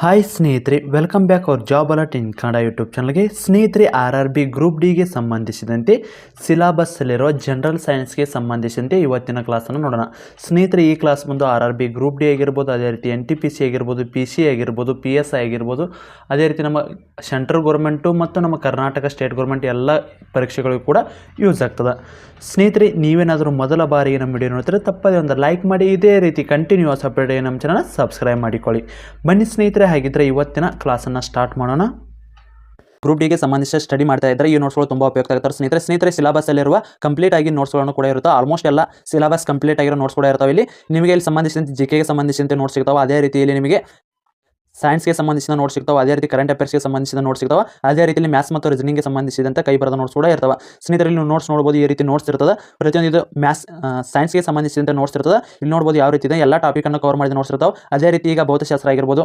Hi ಸ್ನೇಹಿತರೆ welcome back our job alert in Kannada YouTube ಚಾನಲ್ಗೆ ಸ್ನೇಹಿತರೆ ಆರ್ ಆರ್ ಬಿ ಗ್ರೂಪ್ ಡಿಗೆ ಸಂಬಂಧಿಸಿದಂತೆ ಸಿಲಾಬಸ್ಸಲ್ಲಿರೋ ಜನರಲ್ ಸೈನ್ಸ್ಗೆ ಸಂಬಂಧಿಸಿದಂತೆ ಇವತ್ತಿನ ಕ್ಲಾಸನ್ನು ನೋಡೋಣ. ಸ್ನೇಹಿತರೆ, ಈ ಕ್ಲಾಸ್ ಬಂದು R R B group D ಆಗಿರ್ಬೋದು, ಅದೇ ರೀತಿ ಎನ್ ಟಿ ಪಿ ಸಿ ಆಗಿರ್ಬೋದು ಪಿ ಸಿ ಆಗಿರ್ಬೋದು ಪಿ ಎಸ್ ಐ ಆಗಿರ್ಬೋದು, ಅದೇ ರೀತಿ ನಮ್ಮ ಸೆಂಟ್ರಲ್ ಗೌರ್ಮೆಂಟು ಮತ್ತು ನಮ್ಮ ಕರ್ನಾಟಕ ಸ್ಟೇಟ್ ಗೌರ್ಮೆಂಟ್ ಎಲ್ಲ ಪರೀಕ್ಷೆಗಳಿಗೂ ಕೂಡ ಯೂಸ್ ಆಗ್ತದೆ. ಸ್ನೇಹಿತರೆ, ನೀವೇನಾದರೂ ಮೊದಲ ಬಾರಿಗೆ ನಮ್ಮ ವಿಡಿಯೋ ನೋಡ್ತಾರೆ ತಪ್ಪದೇ ಒಂದು ಲೈಕ್ ಮಾಡಿ, ಇದೇ ರೀತಿ ಕಂಟಿನ್ಯೂಸ್ ಅಪ್ಡೇಟ್ ನಮ್ಮ ಚಾನಲ್ ಸಬ್ಸ್ಕ್ರೈಬ್ ಮಾಡಿಕೊಳ್ಳಿ. ಬನ್ನಿ ಸ್ನೇಹಿತರೆ ಹಾಗಿದ್ದರೆ ಇವತ್ತಿನ ಕ್ಲಾಸನ್ನು ಸ್ಟಾರ್ಟ್ ಮಾಡೋಣ. ಗ್ರೂಪ್ ಡಿಗೆ ಸಂಬಂಧಿಸಿದ ಸ್ಟಡಿ ಮಾಡ್ತಾ ಇದ್ದರೆ ಈ ನೋಟ್ಸ್ಗಳು ತುಂಬ ಉಪಯುಕ್ತ ಆಗ್ತಾರೆ. ಸ್ನೇಹಿತರೆ ಸ್ನೇಹಿತರೆ ಸಿಲಬಸ್ಸಲ್ಲಿರುವ ಕಂಪ್ಲೀಟ್ ಆಗಿ ನೋಟ್ಸ್ಗಳನ್ನು ಕೂಡ ಇರುತ್ತೆ. ಆಲ್ಮೋಸ್ಟ್ ಎಲ್ಲ ಸಿಲಬಸ್ ಕಂಪ್ಲೀಟ್ ಆಗಿರೋ ನೋಟ್ಸ್ ಕೂಡ ಇರ್ತಾವೆ. ಇಲ್ಲಿ ನಿಮಗೆ ಇಲ್ಲಿ ಸಂಬಂಧಿಸಿದಂತೆ ಜಿ ಕೆಗೆ ಸಂಬಂಧಿಸಿದಂತೆ ನೋಟ್ಸ್ ಸಿಗ್ತಾವೆ. ಅದೇ ರೀತಿಯಲ್ಲಿ ನಿಮಗೆ ಸೈನ್ಸ್ಗೆ ಸಂಬಂಧಿಸಿದ ನೋಟ್ಸ್ ಸಿಗ್ತಾವೆ. ಅದೇ ರೀತಿ ಕರೆಂಟ್ ಅಫೇರ್ಸ್ಗೆ ಸಂಬಂಧಿಸಿದ ನೋಟ್ಸ್ ಸಿಗ್ತಾವೆ. ಅದೇ ರೀತಿಯಲ್ಲಿ ಮ್ಯಾಥ್ಸ್ ಮತ್ತು ರೀಸನಿಂಗ್ಗೆ ಸಂಬಂಧಿಸಿದಂತೆ ಕೈ ಬರದ ನೋಟ್ಸ್ ಕೂಡ ಇರ್ತಾವೆ. ಸ್ನೇಹಿತರಲ್ಲಿ ನೀವು ನೋಟ್ಸ್ ನೋಡ್ಬೋದು, ಈ ರೀತಿ ನೋಟ್ಸ್ ಇರ್ತದೆ. ಪ್ರತಿಯೊಂದು ಇದು ಮ್ಯಾಥ್ಸ್ ಸೈನ್ಸ್ಗೆ ಸಂಬಂಧಿಸಿದಂತೆ ನೋಟ್ಸ್ ಇರ್ತದೆ. ಇಲ್ಲಿ ನೋಡ್ಬೋದು ಯಾವ ರೀತಿ ಇದೆ. ಎಲ್ಲ ಟಾಪಿಕನ್ನು ಕವರ್ ಮಾಡಿದ ನೋಟ್ಸ್ ಇರ್ತಾವೆ. ಅದೇ ರೀತಿ ಈಗ ಭೌತಶಾಸ್ತ್ರ ಆಗಿರ್ಬೋದು.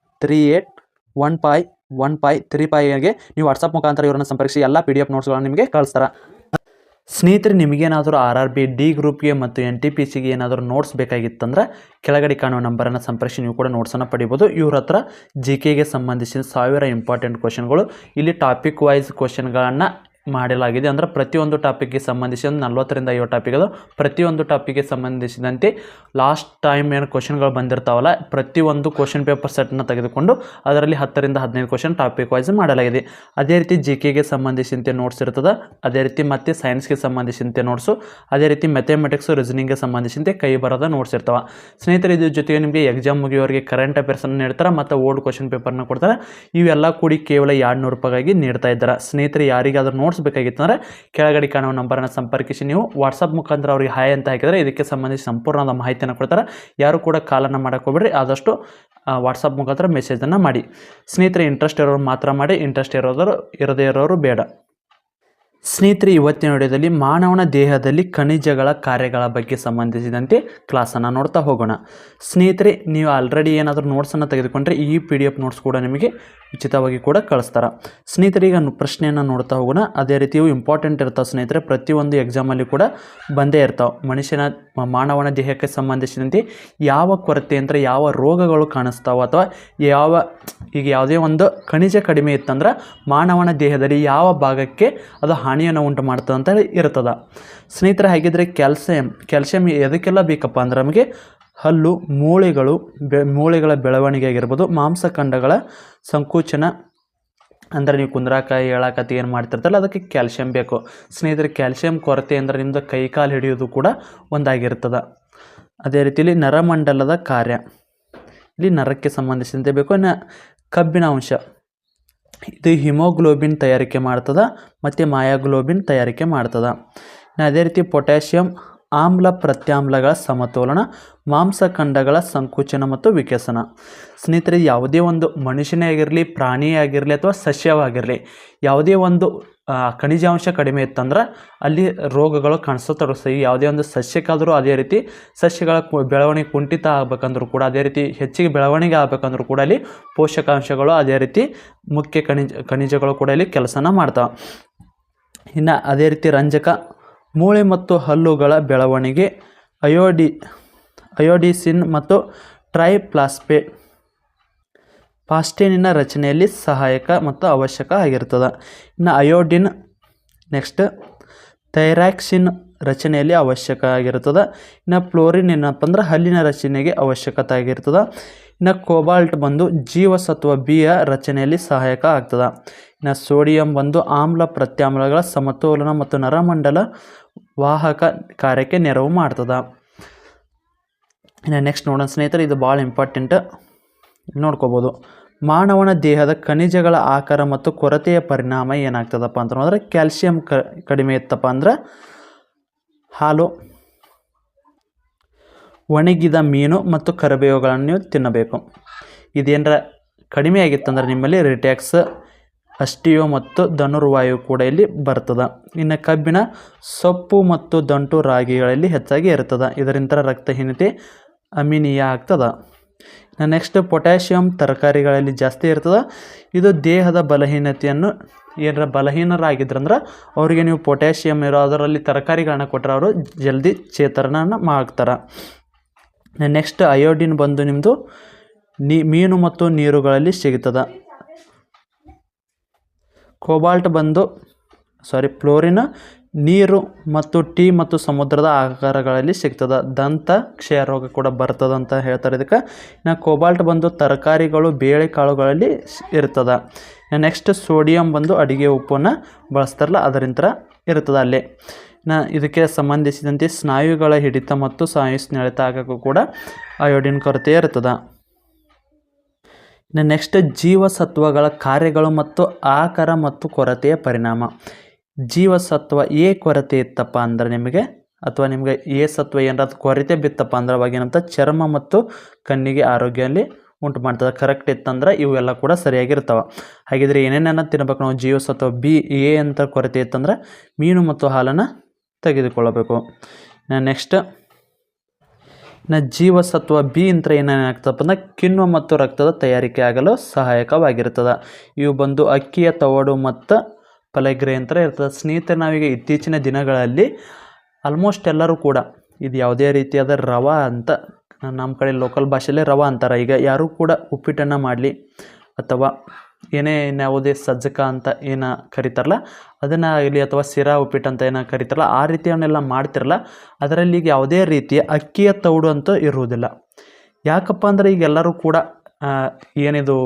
three eight one five one five three ಫೈಗೆ ನೀವು ವಾಟ್ಸಪ್ ಮುಖಾಂತರ ಇವರನ್ನು ಸಂಪರ್ಕಿಸಿ, ಎಲ್ಲ ಪಿ ಡಿ ಎಫ್ ನೋಟ್ಸ್ಗಳನ್ನು ನಿಮಗೆ ಕಳಿಸ್ತಾರೆ. ಸ್ನೇಹಿತರೆ ನಿಮಗೇನಾದರೂ ಆರ್ ಆರ್ ಬಿ ಡಿ ಗ್ರೂಪ್ಗೆ ಮತ್ತು ಎನ್ ಟಿ ಪಿ ಸಿಗೆ ಏನಾದರೂ ನೋಟ್ಸ್ ಬೇಕಾಗಿತ್ತಂದ್ರೆ ಕೆಳಗಡೆ ಕಾಣುವ ನಂಬರನ್ನು ಸಂಪರ್ಕಿಸಿ, ನೀವು ಕೂಡ ನೋಟ್ಸನ್ನು ಪಡಿಬೋದು. ಇವ್ರ ಹತ್ರ ಜಿ ಕೆಗೆ ಸಂಬಂಧಿಸಿದ ಸಾವಿರ ಇಂಪಾರ್ಟೆಂಟ್ ಕ್ವಶನ್ಗಳು ಇಲ್ಲಿ ಟಾಪಿಕ್ ವೈಸ್ ಕ್ವಶನ್ಗಳನ್ನು ಮಾಡಲಾಗಿದೆ. ಅಂದರೆ ಪ್ರತಿಯೊಂದು ಟಾಪಿಕ್ಗೆ ಸಂಬಂಧಿಸಿ ಒಂದು ನಲ್ವತ್ತರಿಂದ ಐವತ್ತು ಟಾಪಿಕ್ ಅದು ಪ್ರತಿಯೊಂದು ಟಾಪಿಕ್ಗೆ ಸಂಬಂಧಿಸಿದಂತೆ ಲಾಸ್ಟ್ ಟೈಮ್ ಏನು ಕ್ವಶನ್ಗಳು ಬಂದಿರ್ತಾವಲ್ಲ, ಪ್ರತಿಯೊಂದು ಕ್ವಶನ್ ಪೇಪರ್ ಸೆಟ್ನ ತೆಗೆದುಕೊಂಡು ಅದರಲ್ಲಿ ಹತ್ತರಿಂದ ಹದಿನೈದು ಕ್ವಶನ್ ಟಾಪಿಕ್ ವೈಸ್ ಮಾಡಲಾಗಿದೆ. ಅದೇ ರೀತಿ ಜಿ ಕೆಗೆ ಸಂಬಂಧಿಸಿದಂತೆ ನೋಟ್ಸ್ ಇರ್ತದೆ, ಅದೇ ರೀತಿ ಮತ್ತು ಸೈನ್ಸ್ಗೆ ಸಂಬಂಧಿಸಿದಂತೆ ನೋಟ್ಸು ಅದೇ ರೀತಿ ಮೆಥಮೆಟಿಕ್ಸು ರೀಸನಿಂಗ್ಗೆ ಸಂಬಂಧಿಸಿದಂತೆ ಕೈ ಬರೋದ ನೋಟ್ಸ್ ಇರ್ತವೆ. ಸ್ನೇಹಿತರೆ, ಇದ್ರ ಜೊತೆಗೆ ನಿಮಗೆ ಎಕ್ಸಾಮ್ ಮುಗಿಯೋರಿಗೆ ಕರೆಂಟ್ ಅಫೇರ್ಸನ್ನು ನೀಡ್ತಾರೆ, ಮತ್ತು ಓಲ್ಡ್ ಕ್ವಶನ್ ಪೇಪರ್ನ ಕೊಡ್ತಾರೆ. ಇವೆಲ್ಲ ಕೂಡಿ ಕೇವಲ ಎರಡು ನೂರು ರೂಪಾಯಿಗಾಗಿ ನೀಡ್ತಾ ಇದ್ದಾರೆ. ಸ್ನೇಹಿತರೆ, ಯಾರಿಗಾದ್ರೂ ನೋಟ್ಸ್ ಬೇಕಾಗಿತ್ತು ಅಂದರೆ ಕೆಳಗಡೆ ಕಾಣುವ ನಂಬರನ್ನು ಸಂಪರ್ಕಿಸಿ ನೀವು ವಾಟ್ಸಪ್ ಮುಖಾಂತರ ಅವರಿಗೆ ಹಾಯ್ ಅಂತ ಹಾಕಿದರೆ ಇದಕ್ಕೆ ಸಂಬಂಧಿಸಿ ಸಂಪೂರ್ಣವಾದ ಮಾಹಿತಿಯನ್ನು ಕೊಡ್ತಾರೆ. ಯಾರು ಕೂಡ ಕಾಲನ್ನು ಮಾಡಕ್ಕೆ ಹೋಗ್ಬೇಡ್ರಿ, ಆದಷ್ಟು ವಾಟ್ಸಪ್ ಮುಖಾಂತರ ಮೆಸೇಜನ್ನು ಮಾಡಿ. ಸ್ನೇಹಿತರೆ ಇಂಟ್ರೆಸ್ಟ್ ಇರೋರು ಮಾತ್ರ ಮಾಡಿ ಇಂಟ್ರೆಸ್ಟ್ ಇರೋದ್ರು ಇರದೇ ಇರೋರು ಬೇಡ. ಸ್ನೇಹಿತರೆ, ಇವತ್ತಿನ ವಿಡಿಯೋದಲ್ಲಿ ಮಾನವನ ದೇಹದಲ್ಲಿ ಖನಿಜಗಳ ಕಾರ್ಯಗಳ ಬಗ್ಗೆ ಸಂಬಂಧಿಸಿದಂತೆ ಕ್ಲಾಸನ್ನು ನೋಡ್ತಾ ಹೋಗೋಣ. ಸ್ನೇಹಿತರೆ, ನೀವು ಆಲ್ರೆಡಿ ಏನಾದರೂ ನೋಟ್ಸನ್ನು ತೆಗೆದುಕೊಂಡ್ರೆ ಈ ಪಿ ಡಿ ಎಫ್ ನೋಟ್ಸ್ ಕೂಡ ನಿಮಗೆ ಉಚಿತವಾಗಿ ಕೂಡ ಕಳಿಸ್ತಾರೆ. ಸ್ನೇಹಿತರೆ, ಈಗ ಪ್ರಶ್ನೆಯನ್ನು ನೋಡ್ತಾ ಹೋಗೋಣ. ಅದೇ ರೀತಿಯು ಇಂಪಾರ್ಟೆಂಟ್ ಇರ್ತಾವೆ ಸ್ನೇಹಿತರೆ. ಪ್ರತಿಯೊಂದು ಎಕ್ಸಾಮಲ್ಲಿ ಕೂಡ ಬಂದೇ ಇರ್ತಾವೆ. ಮನುಷ್ಯನ ಮಾನವನ ದೇಹಕ್ಕೆ ಸಂಬಂಧಿಸಿದಂತೆ ಯಾವ ಕೊರತೆ ಅಂದರೆ ಯಾವ ರೋಗಗಳು ಕಾಣಿಸ್ತಾವೆ ಅಥವಾ ಯಾವ, ಈಗ ಯಾವುದೇ ಒಂದು ಖನಿಜ ಕಡಿಮೆ ಇತ್ತಂದ್ರೆ ಮಾನವನ ದೇಹದಲ್ಲಿ ಯಾವ ಭಾಗಕ್ಕೆ ಅದು ಹಾನಿಯನ್ನು ಉಂಟು ಮಾಡ್ತದೆ ಅಂತ ಹೇಳಿ ಇರ್ತದೆ ಸ್ನೇಹಿತರೆ, ಹಾಗಿದ್ರೆ ಕ್ಯಾಲ್ಸಿಯಂ ಕ್ಯಾಲ್ಸಿಯಂ ಎದಕ್ಕೆಲ್ಲ ಬೇಕಪ್ಪ ಅಂದ್ರೆ ನಮಗೆ ಹಲ್ಲು, ಮೂಳೆಗಳು, ಬೆ, ಮೂಳೆಗಳ ಬೆಳವಣಿಗೆ ಆಗಿರ್ಬೋದು ಮಾಂಸಖಂಡಗಳ ಸಂಕೋಚನ, ಅಂದರೆ ನೀವು ಕುಂದ್ರಾಕಾಯಿ ಹೇಳಕತ್ತಿ ಏನು ಮಾಡ್ತಿರ್ತಲ್ಲ ಅದಕ್ಕೆ ಕ್ಯಾಲ್ಸಿಯಂ ಬೇಕು. ಸ್ನೇಹಿತರೆ, ಕ್ಯಾಲ್ಸಿಯಂ ಕೊರತೆ ಅಂದರೆ ನಿಮ್ಮದು ಕೈ ಕಾಲು ಹಿಡಿಯೋದು ಕೂಡ ಒಂದಾಗಿರ್ತದೆ. ಅದೇ ರೀತಿಯಲ್ಲಿ ನರಮಂಡಲದ ಕಾರ್ಯ. ಇಲ್ಲಿ ನರಕ್ಕೆ ಸಂಬಂಧಿಸಿದಂತೆ ಬೇಕು, ಇನ್ನು ಕಬ್ಬಿಣ ಅಂಶ. ಇದು ಹಿಮೋಗ್ಲೋಬಿನ್ ತಯಾರಿಕೆ ಮಾಡ್ತದ ಮತ್ತು ಮಾಯಾಗ್ಲೋಬಿನ್ ತಯಾರಿಕೆ ಮಾಡ್ತದೆ. ಅದೇ ರೀತಿ ಪೊಟ್ಯಾಷಿಯಂ, ಆಮ್ಲ ಪ್ರತ್ಯಾಮ್ಲಗಳ ಸಮತೋಲನ ಮಾಂಸಖಂಡಗಳ ಸಂಕುಚನ ಮತ್ತು ವಿಕಸನ. ಸ್ನೇಹಿತರೆ, ಯಾವುದೇ ಒಂದು ಮನುಷ್ಯನೇ ಆಗಿರಲಿ, ಪ್ರಾಣಿಯೇ ಆಗಿರಲಿ ಅಥವಾ ಸಸ್ಯವಾಗಿರಲಿ ಯಾವುದೇ ಒಂದು ಖನಿಜಾಂಶ ಕಡಿಮೆ ಇತ್ತಂದ್ರೆ ಅಲ್ಲಿ ರೋಗಗಳು ಕಾಣಿಸತೊಡಗಿಸ್ತವೆ ಯಾವುದೇ ಒಂದು ಸಸ್ಯಕ್ಕಾದರೂ ಅದೇ ರೀತಿ ಸಸ್ಯಗಳ ಬೆಳವಣಿಗೆ ಕುಂಠಿತ ಆಗ್ಬೇಕಂದ್ರೂ ಕೂಡ, ಅದೇ ರೀತಿ ಹೆಚ್ಚಿಗೆ ಬೆಳವಣಿಗೆ ಆಗ್ಬೇಕಂದ್ರೂ ಕೂಡ ಅಲ್ಲಿ ಪೋಷಕಾಂಶಗಳು ಅದೇ ರೀತಿ ಮುಖ್ಯ ಖನಿಜ, ಖನಿಜಗಳು ಕೂಡ ಇಲ್ಲಿ ಕೆಲಸನ ಮಾಡ್ತಾವೆ. ಇನ್ನು ಅದೇ ರೀತಿ ರಂಜಕ, ಮೂಳೆ ಮತ್ತು ಹಲ್ಲುಗಳ ಬೆಳವಣಿಗೆ, ಅಯೋಡಿ, ಅಯೋಡಿಸಿನ್ ಮತ್ತು ಟ್ರೈಪ್ಲಾಸ್ಪೇ ಪಾಸ್ಟೇನಿನ ರಚನೆಯಲ್ಲಿ ಸಹಾಯಕ ಮತ್ತು ಅವಶ್ಯಕ ಆಗಿರ್ತದೆ. ಇನ್ನು ಅಯೋಡಿನ್ ನೆಕ್ಸ್ಟ್ ಥೈರಾಕ್ಸಿನ್ ರಚನೆಯಲ್ಲಿ ಅವಶ್ಯಕ ಆಗಿರ್ತದೆ. ಇನ್ನು ಫ್ಲೋರಿನ್ ಏನಪ್ಪ ಅಂದ್ರೆ ಹಲ್ಲಿನ ರಚನೆಗೆ ಅವಶ್ಯಕತೆ ಆಗಿರ್ತದೆ. ಇನ್ನು ಕೋಬಾಲ್ಟ್ ಬಂದು ಜೀವಸತ್ವ ಬಿಯ ರಚನೆಯಲ್ಲಿ ಸಹಾಯಕ ಆಗ್ತದೆ. ಇನ್ನು ಸೋಡಿಯಂ ಬಂದು ಆಮ್ಲ ಪ್ರತ್ಯಾಮ್ಲಗಳ ಸಮತೋಲನ ಮತ್ತು ನರಮಂಡಲ ವಾಹಕ ಕಾರ್ಯಕ್ಕೆ ನೆರವು ಮಾಡ್ತದೆ. ಇನ್ನು ನೆಕ್ಸ್ಟ್ ನೋಡೋಣ ಸ್ನೇಹಿತರೆ, ಇದು ಭಾಳ ಇಂಪಾರ್ಟೆಂಟ್ ನೋಡ್ಕೋಬೋದು. ಮಾನವನ ದೇಹದ ಖನಿಜಗಳ ಆಕಾರ ಮತ್ತು ಕೊರತೆಯ ಪರಿಣಾಮ ಏನಾಗ್ತದಪ್ಪ ಅಂತ ನೋಡಿದ್ರೆ ಕ್ಯಾಲ್ಸಿಯಂ ಕ, ಕಡಿಮೆ ಇತ್ತಪ್ಪ ಅಂದ್ರೆ ಹಾಲು, ಒಣಗಿದ ಮೀನು ಮತ್ತು ಕರಿಬೇವುಗಳನ್ನು ನೀವು ತಿನ್ನಬೇಕು. ಇದೇನರ ಕಡಿಮೆ ಆಗಿತ್ತಂದ್ರೆ ನಿಮ್ಮಲ್ಲಿ ರಿಟ್ಯಾಕ್ಸ್, ಅಷ್ಟಿಯೋ ಮತ್ತು ಧನುರ್ವಾಯು ಕೂಡ ಇಲ್ಲಿ ಬರ್ತದೆ. ಇನ್ನು ಕಬ್ಬಿನ ಸೊಪ್ಪು ಮತ್ತು ದಂಟು ರಾಗಿಗಳಲ್ಲಿ ಹೆಚ್ಚಾಗಿ ಇರ್ತದೆ. ಇದರಿಂದ ರಕ್ತಹೀನತೆ ಅಮಿನಿಯಾ ಆಗ್ತದೆ. ನೆಕ್ಸ್ಟ್ ಪೊಟ್ಯಾಷಿಯಮ್ ತರಕಾರಿಗಳಲ್ಲಿ ಜಾಸ್ತಿ ಇರ್ತದೆ. ಇದು ದೇಹದ ಬಲಹೀನತೆಯನ್ನು ಏನಾರ ಬಲಹೀನರಾಗಿದ್ರಂದ್ರೆ ಅವರಿಗೆ ನೀವು ಪೊಟ್ಯಾಷಿಯಮ್ ಇರೋ ಅದರಲ್ಲಿ ತರಕಾರಿಗಳನ್ನ ಕೊಟ್ಟರೆ ಅವರು ಜಲ್ದಿ ಚೇತನನ ಮಾಡ್ತಾರೆ. ನೆಕ್ಸ್ಟ್ ಅಯೋಡಿನ್ ಬಂದು ನಿಮ್ಮದು ನೀ, ಮೀನು ಮತ್ತು ನೀರುಗಳಲ್ಲಿ ಸಿಗುತ್ತದೆ ಕೋಬಾಲ್ಟ್ ಬಂದು ಸಾರಿ ಫ್ಲೋರಿನ್ ನೀರು ಮತ್ತು ಟೀ ಮತ್ತು ಸಮುದ್ರದ ಆಕಾರಗಳಲ್ಲಿ ಸಿಗ್ತದೆ. ದಂತ ಕ್ಷಯ ರೋಗ ಕೂಡ ಬರ್ತದೆ ಅಂತ ಹೇಳ್ತಾರೆ ಇದಕ್ಕೆ. ಇನ್ನು ಕೋಬಾಲ್ಟ್ ಬಂದು ತರಕಾರಿಗಳು, ಬೇಳೆ ಕಾಳುಗಳಲ್ಲಿ ಇರ್ತದೆ. ನೆಕ್ಸ್ಟ್ ಸೋಡಿಯಂ ಬಂದು ಅಡುಗೆ ಉಪ್ಪನ್ನು ಬಳಸ್ತಾರಲ್ಲ ಅದರಿಂದ ಇರ್ತದೆ ಅಲ್ಲಿ. ಇನ್ನು ಇದಕ್ಕೆ ಸಂಬಂಧಿಸಿದಂತೆ ಸ್ನಾಯುಗಳ ಹಿಡಿತ ಮತ್ತು ಸ್ನಾಯು ಸ್ನೆಳೆತ ಆಗೋಕ್ಕೂ ಕೂಡ ಅಯೋಡಿನ್ ಕೊರತೆ ಇರ್ತದೆ. ಇನ್ನು ನೆಕ್ಸ್ಟ್ ಜೀವಸತ್ವಗಳ ಕಾರ್ಯಗಳು ಮತ್ತು ಆಕಾರ ಮತ್ತು ಕೊರತೆಯ ಪರಿಣಾಮ. ಜೀವಸತ್ವ ಎ ಕೊರತೆ ಇತ್ತಪ್ಪ ಅಂದ್ರೆ ನಿಮಗೆ, ಅಥವಾ ನಿಮಗೆ ಎ ಸತ್ವ ಏನಾದ್ರು ಕೊರತೆ ಬಿತ್ತಪ್ಪ ಅಂದ್ರೆ ಅವಾಗ ಏನಂತ ಚರ್ಮ ಮತ್ತು ಕಣ್ಣಿಗೆ ಆರೋಗ್ಯದಲ್ಲಿ ಉಂಟು ಮಾಡ್ತದೆ ಕರೆಕ್ಟ್ ಇತ್ತಂದ್ರೆ ಇವೆಲ್ಲ ಕೂಡ ಸರಿಯಾಗಿರ್ತಾವೆ. ಹಾಗಿದ್ರೆ ಏನೇನನ್ನ ತಿನ್ಬೇಕು ನಾವು? ಜೀವಸತ್ವ ಬಿ, ಎ ಅಂತ ಕೊರತೆ ಇತ್ತಂದ್ರೆ ಮೀನು ಮತ್ತು ಹಾಲನ್ನು ತೆಗೆದುಕೊಳ್ಳಬೇಕು. ನೆಕ್ಸ್ಟ್ ಇನ್ನು ಜೀವಸತ್ವ ಬಿ ಅಂತ ಏನೇನಾಗ್ತಪ್ಪ ಅಂದ್ರೆ ಕಿಣ್ವ ಮತ್ತು ರಕ್ತದ ತಯಾರಿಕೆ ಆಗಲು ಸಹಾಯಕವಾಗಿರ್ತದೆ. ಇವು ಬಂದು ಅಕ್ಕಿಯ ತವಡು ಮತ್ತು ಪಲಗ್ರೆ ಅಂತ ಇರ್ತದೆ. ಸ್ನೇಹಿತರೆ, ನಾವೀಗ ಇತ್ತೀಚಿನ ದಿನಗಳಲ್ಲಿ ಆಲ್ಮೋಸ್ಟ್ ಎಲ್ಲರೂ ಕೂಡ ಇದು ಯಾವುದೇ ರೀತಿಯಾದ ರವ ಅಂತ ನಮ್ಮ ಕಡೆ ಲೋಕಲ್ ಭಾಷೆಯಲ್ಲೇ ರವ ಅಂತಾರೆ. ಈಗ ಯಾರೂ ಕೂಡ ಉಪ್ಪಿಟ್ಟನ್ನು ಮಾಡಲಿ ಅಥವಾ ಏನೇ ಯಾವುದೇ ಸಜ್ಜಕ ಅಂತ ಏನು ಕರೀತಾರಲ್ಲ, ಅದನ್ನು ಆಗಲಿ ಅಥವಾ ಸಿರಾ ಉಪ್ಪಿಟ್ಟು ಅಂತ ಏನು ಕರೀತಾರಲ್ಲ, ಆ ರೀತಿಯವನ್ನೆಲ್ಲ ಮಾಡ್ತಿರಲ್ಲ. ಅದರಲ್ಲಿ ಈಗ ಯಾವುದೇ ರೀತಿಯ ಅಕ್ಕಿಯ ತೌಡು ಅಂತೂ ಇರುವುದಿಲ್ಲ. ಯಾಕಪ್ಪ ಅಂದರೆ ಈಗ ಎಲ್ಲರೂ ಕೂಡ ಏನಿದು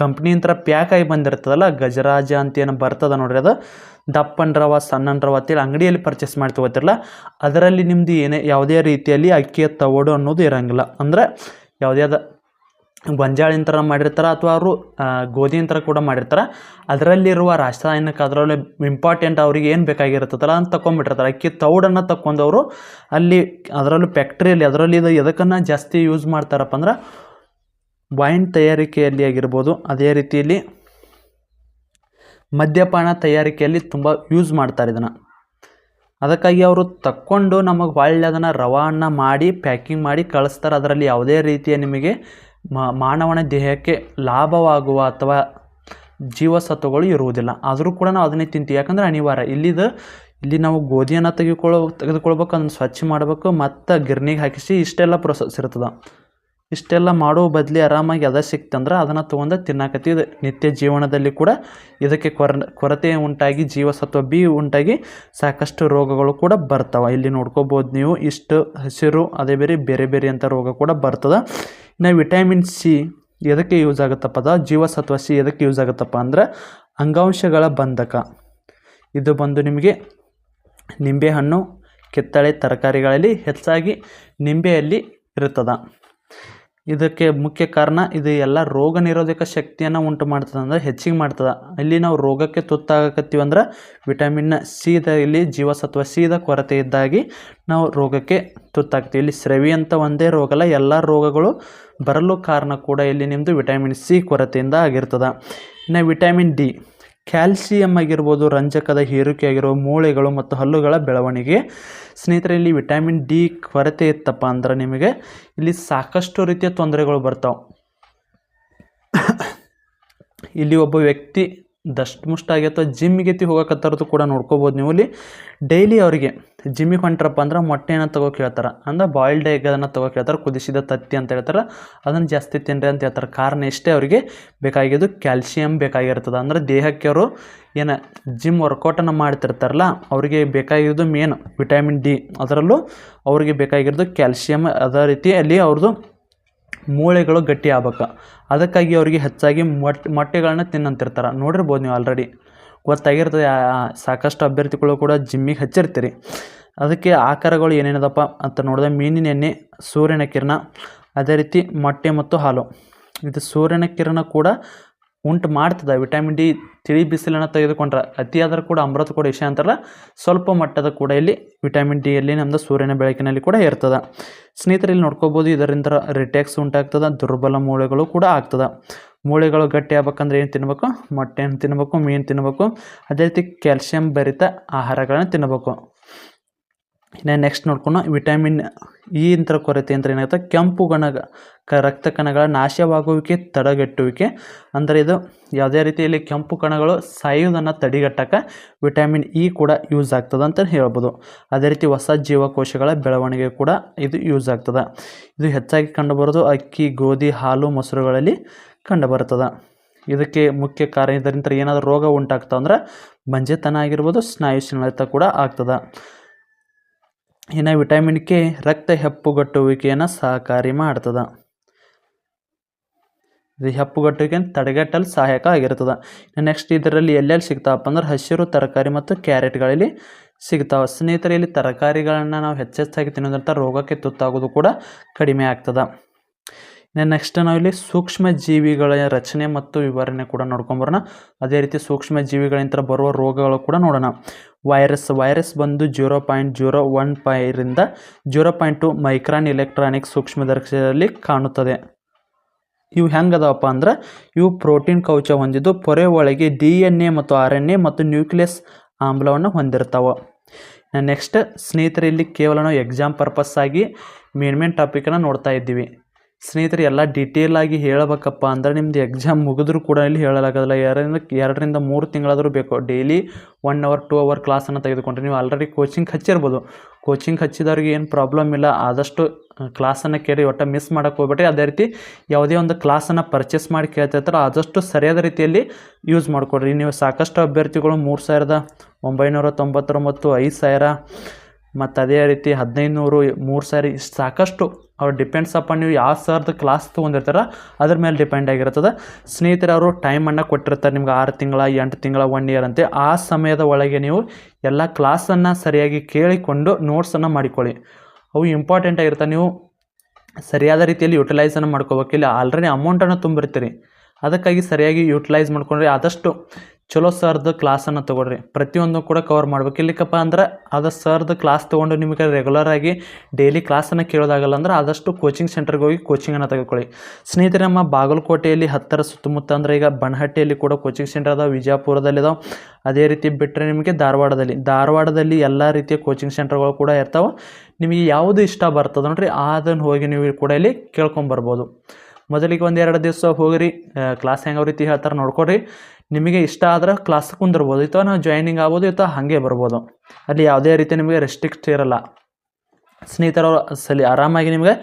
ಕಂಪ್ನಿಂತ್ರ ಪ್ಯಾಕ್ ಆಗಿ ಬಂದಿರ್ತದಲ್ಲ, ಗಜರಾಜ ಅಂತ ಏನು ಬರ್ತದ ನೋಡ್ರಿ ಅದು. ದಪ್ಪನ ರವ, ಸಣ್ಣನ ರವ ಅಂತೇಳಿ ಅಂಗಡಿಯಲ್ಲಿ ಪರ್ಚೇಸ್ ಮಾಡಿ ತೊಗೋತಿರಲ್ಲ ಅದರಲ್ಲಿ ನಿಮ್ಮದು ಏನೇ, ಯಾವುದೇ ರೀತಿಯಲ್ಲಿ ಅಕ್ಕಿಯ ತವಡು ಅನ್ನೋದು ಇರಂಗಿಲ್ಲ. ಅಂದರೆ ಯಾವುದೇ ಆದ ಗೊಂಜಾಳಿನ ಥರ ಮಾಡಿರ್ತಾರೆ ಅಥವಾ ಅವರು ಗೋಧಿನ ಥರ ಕೂಡ ಮಾಡಿರ್ತಾರೆ. ಅದರಲ್ಲಿರುವ ರಾಸಾಯನಿಕ, ಅದರಲ್ಲಿ ಇಂಪಾರ್ಟೆಂಟ್ ಅವ್ರಿಗೆ ಏನು ಬೇಕಾಗಿರ್ತದಲ್ಲ ಅಂತ ತಗೊಂಡ್ಬಿಟ್ಟಿರ್ತಾರೆ ಅಕ್ಕಿ ತೌಡನ್ನು ತಗೊಂಡವರು ಅಲ್ಲಿ, ಅದರಲ್ಲೂ ಫ್ಯಾಕ್ಟ್ರಿಯಲ್ಲಿ ಅದರಲ್ಲಿ ಇದು ಎದಕ್ಕನ್ನು ಜಾಸ್ತಿ ಯೂಸ್ ಮಾಡ್ತಾರಪ್ಪ ಅಂದ್ರೆ ವೈನ್ ತಯಾರಿಕೆಯಲ್ಲಿ ಆಗಿರ್ಬೋದು, ಅದೇ ರೀತಿಯಲ್ಲಿ ಮದ್ಯಪಾನ ತಯಾರಿಕೆಯಲ್ಲಿ ತುಂಬ ಯೂಸ್ ಮಾಡ್ತಾರೆ ಇದನ್ನು. ಅದಕ್ಕಾಗಿ ಅವರು ತಕ್ಕೊಂಡು ನಮಗೆ ಒಳ್ಳೆ ಅದನ್ನು ರವಾನ ಮಾಡಿ ಪ್ಯಾಕಿಂಗ್ ಮಾಡಿ ಕಳಿಸ್ತಾರೆ. ಅದರಲ್ಲಿ ಯಾವುದೇ ರೀತಿಯ ನಿಮಗೆ ಮಾನವನ ದೇಹಕ್ಕೆ ಲಾಭವಾಗುವ ಅಥವಾ ಜೀವಸತ್ವಗಳು ಇರುವುದಿಲ್ಲ. ಆದರೂ ಕೂಡ ನಾವು ಅದನ್ನೇ ತಿಂತೀವಿ. ಯಾಕಂದರೆ ಅನಿವಾರ್ಯ. ಇಲ್ಲಿದು, ಇಲ್ಲಿ ನಾವು ಗೋಧಿಯನ್ನು ತೆಗೆದುಕೊಳ್ಳೋ, ತೆಗೆದುಕೊಳ್ಬೇಕು, ಅದನ್ನು ಸ್ವಚ್ಛ ಮಾಡಬೇಕು, ಮತ್ತು ಗಿರ್ನಿಗೆ ಹಾಕಿಸಿ ಇಷ್ಟೆಲ್ಲ ಪ್ರೊಸೆಸ್ ಇರ್ತದೆ. ಇಷ್ಟೆಲ್ಲ ಮಾಡೋ ಬದಲಿ ಆರಾಮಾಗಿ ಅದ ಸಿಕ್ತಂದ್ರೆ ಅದನ್ನು ತೊಗೊಂಡು ತಿನ್ನಾಕತ್ತೀವಿ ನಿತ್ಯ ಜೀವನದಲ್ಲಿ ಕೂಡ ಇದಕ್ಕೆ ಕೊರ, ಕೊರತೆ ಉಂಟಾಗಿ, ಜೀವಸತ್ವ ಬಿ ಉಂಟಾಗಿ ಸಾಕಷ್ಟು ರೋಗಗಳು ಕೂಡ ಬರ್ತಾವೆ. ಇಲ್ಲಿ ನೋಡ್ಕೋಬೋದು ನೀವು ಇಷ್ಟು ಹಸಿರು, ಅದೇ ಬೇರೆ ಬೇರೆ ಬೇರೆ ಅಂತ ರೋಗ ಕೂಡ ಬರ್ತದೆ. ಇನ್ನು ವಿಟಮಿನ್ ಸಿ ಎದಕ್ಕೆ ಯೂಸ್ ಆಗುತ್ತಪ್ಪ ಅದ? ಜೀವಸತ್ವ ಸಿ ಎದಕ್ಕೆ ಯೂಸ್ ಆಗುತ್ತಪ್ಪ ಅಂದ್ರೆ ಅಂಗಾಂಶಗಳ ಬಂಧಕ. ಇದು ಬಂದು ನಿಮಗೆ ನಿಂಬೆಹಣ್ಣು, ಕಿತ್ತಳೆ ತರಕಾರಿಗಳಲ್ಲಿ ಹೆಚ್ಚಾಗಿ ನಿಂಬೆಯಲ್ಲಿ ಇರುತ್ತದೆ ಇದಕ್ಕೆ ಮುಖ್ಯ ಕಾರಣ ಇದು ಎಲ್ಲ ರೋಗ ನಿರೋಧಕ ಶಕ್ತಿಯನ್ನು ಉಂಟು ಮಾಡ್ತದೆ ಅಂದರೆ ಹೆಚ್ಚಿಗೆ ಮಾಡ್ತದೆ. ಇಲ್ಲಿ ನಾವು ರೋಗಕ್ಕೆ ತುತ್ತಾಗಕತ್ತೀವಿ ಅಂದ್ರೆ ವಿಟಮಿನ್ ಸಿದ ಇಲ್ಲಿ ಜೀವಸತ್ವ ಸಿದ ಕೊರತೆ ಇದ್ದಾಗಿ ನಾವು ರೋಗಕ್ಕೆ ತುತ್ತಾಗ್ತೀವಿ. ಇಲ್ಲಿ ಸ್ರವಿ ಅಂತ ಒಂದೇ ರೋಗ ಅಲ್ಲ, ಎಲ್ಲ ರೋಗಗಳು ಬರಲು ಕಾರಣ ಕೂಡ ಇಲ್ಲಿ ನಿಮ್ಮದು ವಿಟಮಿನ್ ಸಿ ಕೊರತೆಯಿಂದ ಆಗಿರ್ತದೆ. ಇನ್ನು ವಿಟಮಿನ್ ಡಿ. ಕ್ಯಾಲ್ಸಿಯಂ ಆಗಿರ್ಬೋದು, ರಂಜಕದ ಹೀರಿಕೆ ಆಗಿರೋ ಮೂಳೆಗಳು ಮತ್ತು ಹಲ್ಲುಗಳ ಬೆಳವಣಿಗೆ. ಸ್ನೇಹಿತರೆ, ಇಲ್ಲಿ ವಿಟಮಿನ್ ಡಿ ಕೊರತೆ ಇತ್ತಪ್ಪ ಅಂದ್ರೆ ನಿಮಗೆ ಇಲ್ಲಿ ಸಾಕಷ್ಟು ರೀತಿಯ ತೊಂದರೆಗಳು ಬರ್ತಾವೆ. ಇಲ್ಲಿ ಒಬ್ಬ ವ್ಯಕ್ತಿ ದಷ್ಟಮುಷ್ಟಾಗಿ ಅಥವಾ ಜಿಮ್ಗೆ ಹೋಗಕತ್ತಾರದು ಕೂಡ ನೋಡ್ಕೋಬೋದು ನೀವು ಇಲ್ಲಿ. ಡೈಲಿ ಅವರಿಗೆ ಜಿಮ್ಮಿಗೆ ಹೊಂಟ್ರಪ್ಪ ಅಂದ್ರೆ ಮೊಟ್ಟೆನ ತಗೋಕೆ ಹೇಳ್ತಾರೆ ಅಂದ್ರೆ ಬಾಯ್ಲ್ಡ್ ಎಗ್ ಅದನ್ನು ತಗೋಕೆ ಹೇಳ್ತಾರೆ ಕುದಿಸಿದ ತತ್ತಿ ಅಂತ ಹೇಳ್ತಾರೆ. ಅದನ್ನು ಜಾಸ್ತಿ ತಿನ್ನಿರಿ ಅಂತ ಹೇಳ್ತಾರೆ. ಕಾರಣ ಇಷ್ಟೇ ಅವರಿಗೆ, ಬೇಕಾಗಿದ್ದು ಕ್ಯಾಲ್ಸಿಯಂ ಬೇಕಾಗಿರ್ತದೆ. ಅಂದ್ರೆ ದೇಹಕ್ಕೆ ಅವರು ಏನು ಜಿಮ್ ವರ್ಕೌಟನ್ನು ಮಾಡ್ತಿರ್ತಾರಲ್ಲ, ಅವರಿಗೆ ಬೇಕಾಗಿರೋದು ಮೇನ್ ವಿಟಮಿನ್ ಡಿ ಅದರಲ್ಲೂ ಅವರಿಗೆ ಬೇಕಾಗಿರೋದು ಕ್ಯಾಲ್ಸಿಯಂ ಅದೇ ರೀತಿಯಲ್ಲಿ ಅವ್ರದ್ದು ಮೂಳೆಗಳು ಗಟ್ಟಿ ಆಗ್ಬೇಕು. ಅದಕ್ಕಾಗಿ ಅವರಿಗೆ ಹೆಚ್ಚಾಗಿ ಮೊಟ್ಟೆ ಮೊಟ್ಟೆಗಳನ್ನ ತಿನ್ನಂತಿರ್ತಾರೆ. ನೋಡಿರ್ಬೋದು ನೀವು ಆಲ್ರೆಡಿ ಗೊತ್ತಾಗಿರ್ತದೆ ಸಾಕಷ್ಟು ಅಭ್ಯರ್ಥಿಗಳು ಕೂಡ ಜಿಮ್ಮಿಗೆ ಹಚ್ಚಿರ್ತೀರಿ. ಅದಕ್ಕೆ ಆಕಾರಗಳು ಏನೇನದಪ್ಪ ಅಂತ ನೋಡಿದ್ರೆ ಮೀನಿನ ಎಣ್ಣೆ, ಸೂರ್ಯನ ಕಿರಣ, ಅದೇ ರೀತಿ ಮೊಟ್ಟೆ ಮತ್ತು ಹಾಲು. ಇದು ಸೂರ್ಯನ ಕಿರಣ ಕೂಡ ಉಂಟು ಮಾಡ್ತದೆ ವಿಟಮಿನ್ ಡಿ ತಿಳಿ ಬಿಸಿಲನ್ನು ತೆಗೆದುಕೊಂಡ್ರೆ ಅತಿಯಾದರೂ ಕೂಡ ಅಮೃತ ಕೂಡ ವಿಷಯ ಅಂತಾರಲ್ಲ, ಸ್ವಲ್ಪ ಮಟ್ಟದ ಕೂಡ ಇಲ್ಲಿ ವಿಟಮಿನ್ ಡಿ ಅಲ್ಲಿ ನಮ್ಮದು ಸೂರ್ಯನ ಬೆಳಕಿನಲ್ಲಿ ಕೂಡ ಇರ್ತದೆ. ಸ್ನೇಹಿತರೆ, ಇಲ್ಲಿ ನೋಡ್ಕೋಬೋದು, ಇದರಿಂದ ರಿಟ್ಯಾಕ್ಸ್ ಉಂಟಾಗ್ತದೆ, ದುರ್ಬಲ ಮೂಳೆಗಳು ಕೂಡ ಆಗ್ತದೆ. ಮೂಳೆಗಳು ಗಟ್ಟಿ ಆಗ್ಬೇಕಂದ್ರೆ ಏನು ತಿನ್ನಬೇಕು ಮೊಟ್ಟೆಯನ್ನು ತಿನ್ನಬೇಕು ಮೀನು ತಿನ್ನಬೇಕು ಅದೇ ರೀತಿ ಕ್ಯಾಲ್ಸಿಯಂ ಭರಿತ ಆಹಾರಗಳನ್ನು ತಿನ್ನಬೇಕು ಇನ್ನು ನೆಕ್ಸ್ಟ್ ನೋಡ್ಕೊಂಡು ವಿಟಮಿನ್ ಇ ಇಂಥ ಕೊರತೆ ಅಂದರೆ ಏನಾಗುತ್ತೆ? ಕೆಂಪು ಕ, ರಕ್ತ ಕಣಗಳ ನಾಶವಾಗುವಿಕೆ, ತಡೆಗಟ್ಟುವಿಕೆ. ಅಂದರೆ ಇದು ಯಾವುದೇ ರೀತಿಯಲ್ಲಿ ಕೆಂಪು ಕಣಗಳು ಸಾಯುವುದನ್ನು ತಡೆಗಟ್ಟಕ್ಕೆ ವಿಟಮಿನ್ ಇ ಕೂಡ ಯೂಸ್ ಆಗ್ತದೆ ಅಂತ ಹೇಳ್ಬೋದು. ಅದೇ ರೀತಿ ಹೊಸ ಜೀವಕೋಶಗಳ ಬೆಳವಣಿಗೆ ಕೂಡ ಇದು ಯೂಸ್ ಆಗ್ತದೆ. ಇದು ಹೆಚ್ಚಾಗಿ ಕಂಡುಬರೋದು ಅಕ್ಕಿ, ಗೋಧಿ, ಹಾಲು, ಮೊಸರುಗಳಲ್ಲಿ ಕಂಡುಬರ್ತದೆ. ಇದಕ್ಕೆ ಮುಖ್ಯ ಕಾರಣ ಇದರಿಂದ ಏನಾದರೂ ರೋಗ ಉಂಟಾಗ್ತಾವ ಅಂದ್ರೆ ಮಂಜೆತನ ಆಗಿರ್ಬೋದು, ಸ್ನಾಯು ಕೂಡ ಆಗ್ತದೆ. ಇನ್ನು ವಿಟಮಿನ್ ಕೆ ರಕ್ತ ಹೆಪ್ಪುಗಟ್ಟುವಿಕೆಯನ್ನು ಸಹಕಾರಿ ಮಾಡ್ತದೆ. ಇದು ಹೆಪ್ಪುಗಟ್ಟುವಿಕೆಯನ್ನು ತಡೆಗಟ್ಟಲು ಸಹಾಯಕ ಆಗಿರ್ತದೆ. ನೆಕ್ಸ್ಟ್ ಇದರಲ್ಲಿ ಎಲ್ಲೆಲ್ಲಿ ಸಿಗ್ತಾವಪ್ಪ ಅಂದ್ರೆ ಹಸಿರು, ತರಕಾರಿ ಮತ್ತು ಕ್ಯಾರೆಟ್ಗಳಲ್ಲಿ ಸಿಗ್ತಾವೆ. ಸ್ನೇಹಿತರೆ ಇಲ್ಲಿ ತರಕಾರಿಗಳನ್ನು ನಾವು ಹೆಚ್ಚೆಚ್ಚಾಗಿ ತಿನ್ನೋದ್ರಿಂದ ರೋಗಕ್ಕೆ ತುತ್ತಾಗೋದು ಕೂಡ ಕಡಿಮೆ ಆಗ್ತದೆ. ಇನ್ನು ನೆಕ್ಸ್ಟ್ ನಾವು ಇಲ್ಲಿ ಸೂಕ್ಷ್ಮ ಜೀವಿಗಳ ರಚನೆ ಮತ್ತು ವಿವರಣೆ ಕೂಡ ನೋಡ್ಕೊಂಬರೋಣ ಅದೇ ರೀತಿ ಸೂಕ್ಷ್ಮ ಜೀವಿಗಳಿಂದ ಬರುವ ರೋಗಗಳು ಕೂಡ ನೋಡೋಣ. ವೈರಸ್ ವೈರಸ್ ಬಂದು zero point zero one ಪೈರಿಂದ zero point two micron electronic ಸೂಕ್ಷ್ಮದರ್ಶದಲ್ಲಿ ಕಾಣುತ್ತದೆ. ಇವು ಹೆಂಗದವಪ್ಪ ಅಂದ್ರೆ, ಇವು ಪ್ರೋಟೀನ್ ಕವಚ ಹೊಂದಿದ್ದು ಪೊರೆ ಒಳಗೆ ಡಿ ಎನ್ ಎ ಮತ್ತು ಆರ್ ಎನ್ ಎ ಮತ್ತು ನ್ಯೂಕ್ಲಿಯಸ್ ಆಮ್ಲವನ್ನು ಹೊಂದಿರ್ತಾವೆ. ನೆಕ್ಸ್ಟ್ ಸ್ನೇಹಿತರೆ, ಇಲ್ಲಿ ಕೇವಲ ನಾವು ಎಕ್ಸಾಮ್ ಪರ್ಪಸ್ ಆಗಿ ಮೇನ್ ಮೇನ್ ಟಾಪಿಕನ್ನು ನೋಡ್ತಾ ಇದ್ದೀವಿ. ಸ್ನೇಹಿತರೆ, ಎಲ್ಲ ಡೀಟೇಲ್ ಆಗಿ ಹೇಳಬೇಕಪ್ಪ ಅಂದ್ರೆ ನಿಮ್ದು ಎಕ್ಸಾಮ್ ಮುಗಿದ್ರೂ ಕೂಡ ಇಲ್ಲಿ ಹೇಳಲಾಗೋದಿಲ್ಲ. ಎರಡರಿಂದ ಎರಡರಿಂದ ಮೂರು ತಿಂಗಳಾದರೂ ಬೇಕು. Daily one hour two hour ಕ್ಲಾಸನ್ನು ತೆಗೆದುಕೊಂಡ್ರೆ ನೀವು ಆಲ್ರೆಡಿ ಕೋಚಿಂಗ್ ಹಚ್ಚಿರ್ಬೋದು. ಕೋಚಿಂಗ್ ಹಚ್ಚಿದವ್ರಿಗೆ ಏನು ಪ್ರಾಬ್ಲಮ್ ಇಲ್ಲ. ಆದಷ್ಟು ಕ್ಲಾಸನ್ನು ಕೇಳಿ ಒಟ್ಟು ಮಿಸ್ ಮಾಡೋಕ್ಕೆ ಹೋಗ್ಬೇಡ್ರಿ. ಅದೇ ರೀತಿ ಯಾವುದೇ ಒಂದು ಕ್ಲಾಸನ್ನು ಪರ್ಚೇಸ್ ಮಾಡಿ ಕೇಳ್ತಿರ್ತಾರೆ, ಆದಷ್ಟು ಸರಿಯಾದ ರೀತಿಯಲ್ಲಿ ಯೂಸ್ ಮಾಡಿಕೊಡ್ರಿ. ನೀವು ಸಾಕಷ್ಟು ಅಭ್ಯರ್ಥಿಗಳು ಮೂರು ಸಾವಿರದ ಒಂಬೈನೂರ ತೊಂಬತ್ತೊಂಬತ್ತು, ಐದು ಸಾವಿರ ಮತ್ತು ಅದೇ ರೀತಿ ಹದಿನೈದು ನೂರು ಮೂರು ಸಾವಿರ ಸಾಕಷ್ಟು ಅವ್ರು ಡಿಪೆಂಡ್ಸ್ ಅಪ್ಪ ನೀವು ಯಾವ ಸರ್ದು ಕ್ಲಾಸ್ ತೊಗೊಂಡಿರ್ತಾರ, ಅದ್ರ ಮೇಲೆ ಡಿಪೆಂಡ್ ಆಗಿರ್ತದೆ. ಸ್ನೇಹಿತರು ಅವರು ಟೈಮನ್ನು ಕೊಟ್ಟಿರ್ತಾರೆ ನಿಮ್ಗೆ ಆರು ತಿಂಗಳ, ಎಂಟು ತಿಂಗಳ ಒನ್ ಇಯರ್ ಅಂತೆ. ಆ ಸಮಯದ ಒಳಗೆ ನೀವು ಎಲ್ಲ ಕ್ಲಾಸನ್ನು ಸರಿಯಾಗಿ ಕೇಳಿಕೊಂಡು ನೋಟ್ಸನ್ನು ಮಾಡಿಕೊಳ್ಳಿ. ಅವು ಇಂಪಾರ್ಟೆಂಟ್ ಆಗಿರ್ತವೆ. ನೀವು ಸರಿಯಾದ ರೀತಿಯಲ್ಲಿ ಯುಟಿಲೈಸನ್ನು ಮಾಡ್ಕೋಬೇಕು. ಇಲ್ಲ ಆಲ್ರೆಡಿ ಅಮೌಂಟನ್ನು ತುಂಬಿರ್ತೀರಿ. ಅದಕ್ಕಾಗಿ ಸರಿಯಾಗಿ ಯುಟಿಲೈಸ್ ಮಾಡ್ಕೊಂಡ್ರೆ ಆದಷ್ಟು ಚಲೋ ಸರ್ದು ಕ್ಲಾಸನ್ನು ತೊಗೊಳ್ರಿ. ಪ್ರತಿಯೊಂದು ಕೂಡ ಕವರ್ ಮಾಡ್ಬೇಕು. ಇಲ್ಲಿಕಪ್ಪ ಅಂದ್ರೆ ಅದು ಸರ್ದು ಕ್ಲಾಸ್ ತೊಗೊಂಡು ನಿಮಗೆ ರೆಗ್ಯುಲರ್ ಆಗಿ ಡೈಲಿ ಕ್ಲಾಸನ್ನು ಕೇಳೋದಾಗಲ್ಲ ಅಂದ್ರೆ ಆದಷ್ಟು ಕೋಚಿಂಗ್ ಸೆಂಟರ್ಗೆ ಹೋಗಿ ಕೋಚಿಂಗನ್ನು ತೆಗೆದುಕೊಳ್ಳಿ. ಸ್ನೇಹಿತರೆ, ನಮ್ಮ ಬಾಗಲಕೋಟೆಯಲ್ಲಿ ಹತ್ತರ ಸುತ್ತಮುತ್ತ ಅಂದರೆ ಈಗ ಬನಹಟ್ಟಿಯಲ್ಲಿ ಕೂಡ ಕೋಚಿಂಗ್ ಸೆಂಟರ್ ಅದಾವೆ, ವಿಜಯಪುರದಲ್ಲಿ ಅದಾವೆ. ಅದೇ ರೀತಿ ಬಿಟ್ಟರೆ ನಿಮಗೆ ಧಾರವಾಡದಲ್ಲಿ. ಧಾರವಾಡದಲ್ಲಿ ಎಲ್ಲ ರೀತಿಯ ಕೋಚಿಂಗ್ ಸೆಂಟರ್ಗಳು ಕೂಡ ಇರ್ತಾವೆ. ನಿಮಗೆ ಯಾವುದು ಇಷ್ಟ ಬರ್ತದೆ ನೋಡ್ರಿ, ಅದನ್ನು ಹೋಗಿ ನೀವು ಕೂಡ ಇಲ್ಲಿ ಕೇಳ್ಕೊಂಬರ್ಬೋದು ಮೊದಲಿಗೆ ಒಂದು ಎರಡು ದಿವಸ ಹೋಗಿರಿ. ಕ್ಲಾಸ್ ಹೆಂಗೆ ರೀತಿ ಹೇಳ್ತಾರೆ ನೋಡ್ಕೊಡ್ರಿ ನಿಮಗೆ ಇಷ್ಟ ಆದ್ರೆ ಕ್ಲಾಸ್ ಕುಂದಿರ್ಬೋದು ಅಥವಾ ನಾವು ಜಾಯ್ನಿಂಗ್ ಆಗ್ಬೋದು ಅಥವಾ ಹಾಗೆ ಬರ್ಬೋದು. ಅಲ್ಲಿ ಯಾವುದೇ ರೀತಿ ನಿಮಗೆ ರೆಸ್ಟ್ರಿಕ್ಟ್ ಇರಲ್ಲ. ಸ್ನೇಹಿತರು, ಸಲಿ ಆರಾಮಾಗಿ ನಿಮಗೆ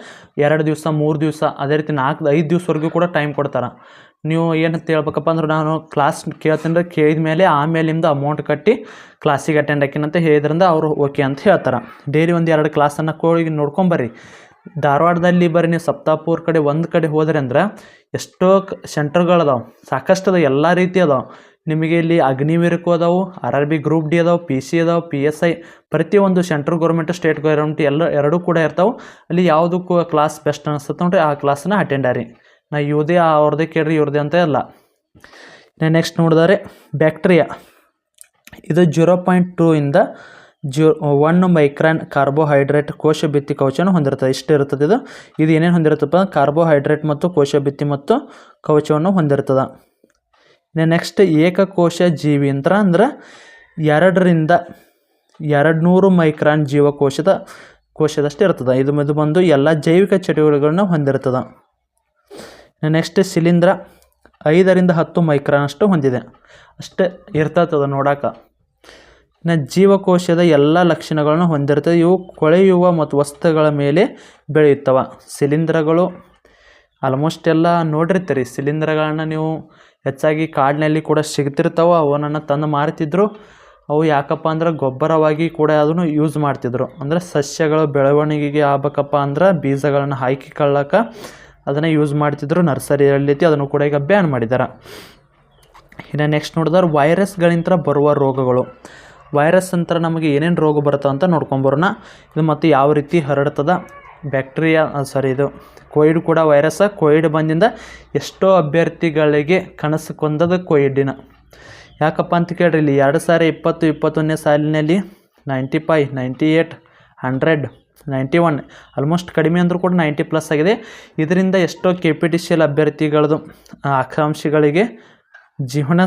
ಎರಡು ದಿವಸ, ಮೂರು ದಿವಸ, ಅದೇ ರೀತಿ ನಾಲ್ಕು, ಐದು ದಿವಸವರೆಗೂ ಕೂಡ ಟೈಮ್ ಕೊಡ್ತಾರೆ. ನೀವು ಏನಂತ ಹೇಳ್ಬೇಕಪ್ಪ ಅಂದ್ರೆ ನಾನು ಕ್ಲಾಸ್ ಕೇಳ್ತೀನಿ ಕೇಳಿದ ಮೇಲೆ ಆಮೇಲೆ ನಿಮ್ದು ಅಮೌಂಟ್ ಕಟ್ಟಿ ಕ್ಲಾಸಿಗೆ ಅಟೆಂಡ್ ಹಾಕಿನಂತ ಹೇಳಿದ್ರಿಂದ ಅವರು ಓಕೆ ಅಂತ ಹೇಳ್ತಾರೆ. ಡೈಲಿ ಒಂದು ಎರಡು ಕ್ಲಾಸನ್ನು ಕೋಳಿಗೆ ನೋಡ್ಕೊಂಬರ್ರಿ ಧಾರವಾಡದಲ್ಲಿ ಬರ್ರಿ ನೀವು ಸಪ್ತಾಪುರ್ ಕಡೆ ಒಂದು ಕಡೆ ಹೋದ್ರಿ ಅಂದ್ರೆ ಎಷ್ಟೋ ಸೆಂಟರ್ಗಳದಾವೆ, ಸಾಕಷ್ಟು ಅದಾವೆ, ಎಲ್ಲ ರೀತಿ ಅದಾವೆ. ನಿಮಗೆ ಇಲ್ಲಿ ಅಗ್ನಿವೀರಕ್ಕೂ ಅದಾವೆ, R R B group D ಅದಾವೆ, ಪಿ ಸಿ ಅದಾವೆ, ಪಿ ಎಸ್ ಐ ಪ್ರತಿಯೊಂದು ಸೆಂಟ್ರಲ್ ಗೌರ್ಮೆಂಟ್, ಸ್ಟೇಟ್ ಗೌರ್ಮೆಂಟ್ ಎಲ್ಲ ಎರಡೂ ಕೂಡ ಇರ್ತಾವೆ. ಅಲ್ಲಿ ಯಾವುದಕ್ಕೂ ಕ್ಲಾಸ್ ಬೆಸ್ಟ್ ಅನಿಸುತ್ತೆ ನೋಡ್ರಿ, ಆ ಕ್ಲಾಸನ್ನ ಅಟೆಂಡ್ ಆರಿ ನಾ ಇವ್ರದೇ ಅವ್ರದೇ ಕೇಳ್ರಿ ಇವ್ರದ್ದೇ ಅಂತ ಅಲ್ಲ ನೆಕ್ಸ್ಟ್ ನೋಡಿದರೆ, ಬ್ಯಾಕ್ಟೀರಿಯಾ. ಇದು ಜೀರೋ ಪಾಯಿಂಟ್ ಟೂ ಇಂದ ಜೀ ಒನ್ ಮೈಕ್ರಾನ್ ಕಾರ್ಬೋಹೈಡ್ರೇಟ್ ಕೋಶ ಭಿತ್ತಿ ಕವಚವನ್ನು ಹೊಂದಿರ್ತದೆ ಇಷ್ಟು ಇರ್ತದೆ ಇದು? ಇದು ಏನೇನು ಹೊಂದಿರುತ್ತಪ್ಪ ಕಾರ್ಬೋಹೈಡ್ರೇಟ್ ಮತ್ತು ಕೋಶ ಭಿತ್ತಿ ಮತ್ತು ಕವಚವನ್ನು ಹೊಂದಿರ್ತದೆ ಇನ್ನು ನೆಕ್ಸ್ಟ್ ಏಕಕೋಶ ಜೀವಿ ಅಂತ ಅಂದ್ರೆ ಎರಡರಿಂದ ಎರಡು ನೂರು ಮೈಕ್ರಾನ್ ಜೀವಕೋಶದ ಕೋಶದಷ್ಟು ಇರ್ತದೆ ಇದು ಇದು ಬಂದು ಎಲ್ಲ ಜೈವಿಕ ಚಟುವಟಿಕೆಗಳನ್ನ ಹೊಂದಿರ್ತದೆ ನೆಕ್ಸ್ಟ್ ಶಿಲೀಂಧ್ರ ಐದರಿಂದ ಹತ್ತು ಮೈಕ್ರಾನ್ ಅಷ್ಟು ಹೊಂದಿದೆ. ಅಷ್ಟೇ ಇರ್ತದೆ ನೋಡಾಕ. ಇನ್ನು ಜೀವಕೋಶದ ಎಲ್ಲ ಲಕ್ಷಣಗಳನ್ನು ಹೊಂದಿರುತ್ತದೆ. ಇವು ಕೊಳೆಯುವ ಮತ್ತು ವಸ್ತುಗಳ ಮೇಲೆ ಬೆಳೆಯುತ್ತವೆ. ಸಿಲಿಂಡ್ರಗಳು ಆಲ್ಮೋಸ್ಟ್ ಎಲ್ಲ ನೋಡಿರ್ತೀರಿ ಸಿಲಿಂಡ್ರಗಳನ್ನು ನೀವು ಹೆಚ್ಚಾಗಿ ಕಾಡಿನಲ್ಲಿ ಕೂಡ ಸಿಗ್ತಿರ್ತಾವೆ ಅವನನ್ನು ತಂದು ಮಾರ್ತಿದ್ರು, ಅವು ಯಾಕಪ್ಪ ಅಂದ್ರೆ ಗೊಬ್ಬರವಾಗಿ ಕೂಡ ಅದನ್ನು ಯೂಸ್ ಮಾಡ್ತಿದ್ರು. ಅಂದರೆ ಸಸ್ಯಗಳ ಬೆಳವಣಿಗೆಗೆ ಆಗ್ಬೇಕಪ್ಪ ಅಂದ್ರೆ ಬೀಜಗಳನ್ನು ಹಾಕಿಕೊಳ್ಳಕ್ಕೆ ಅದನ್ನು ಯೂಸ್ ಮಾಡ್ತಿದ್ರು ನರ್ಸರಿಯಲ್ಲಿ ಅದನ್ನು ಕೂಡ ಈಗ ಬ್ಯಾನ್ ಮಾಡಿದ್ದಾರೆ ಇನ್ನು ನೆಕ್ಸ್ಟ್ ನೋಡಿದ್ರೆ ವೈರಸ್ಗಳಿಂದ ಬರುವ ರೋಗಗಳು. ವೈರಸ್ ಅಂತ ನಮಗೆ ಏನೇನು ರೋಗ ಬರುತ್ತೆ ಅಂತ ನೋಡ್ಕೊಂಬರೋಣ ಇದು ಮತ್ತು ಯಾವ ರೀತಿ ಹರಡ್ತದೆ? ಬ್ಯಾಕ್ಟೀರಿಯಾ ಸಾರಿ ಇದು ಕೋವಿಡ್ ಕೂಡ ವೈರಸ್. ಕೋವಿಡ್ ಬಂದಿಂದ ಎಷ್ಟೋ ಅಭ್ಯರ್ಥಿಗಳಿಗೆ ಕನಸು ಕೊಂದದ ಕೋವಿಡಿನ ಯಾಕಪ್ಪ ಅಂತ ಕೇಳ್ರಿ, ಇಲ್ಲಿ ಎರಡು ಸಾವಿರ ಇಪ್ಪತ್ತು, ಇಪ್ಪತ್ತೊಂದನೇ ಸಾಲಿನಲ್ಲಿ ninety five ninety eight, hundred, ninety one almost ಕಡಿಮೆ ಅಂದರೂ ಕೂಡ ನೈಂಟಿ ಪ್ಲಸ್ ಆಗಿದೆ. ಇದರಿಂದ ಎಷ್ಟೋ K P T C L ಅಭ್ಯರ್ಥಿಗಳದು ಆಕಾಂಕ್ಷಿಗಳಿಗೆ ಜೀವನ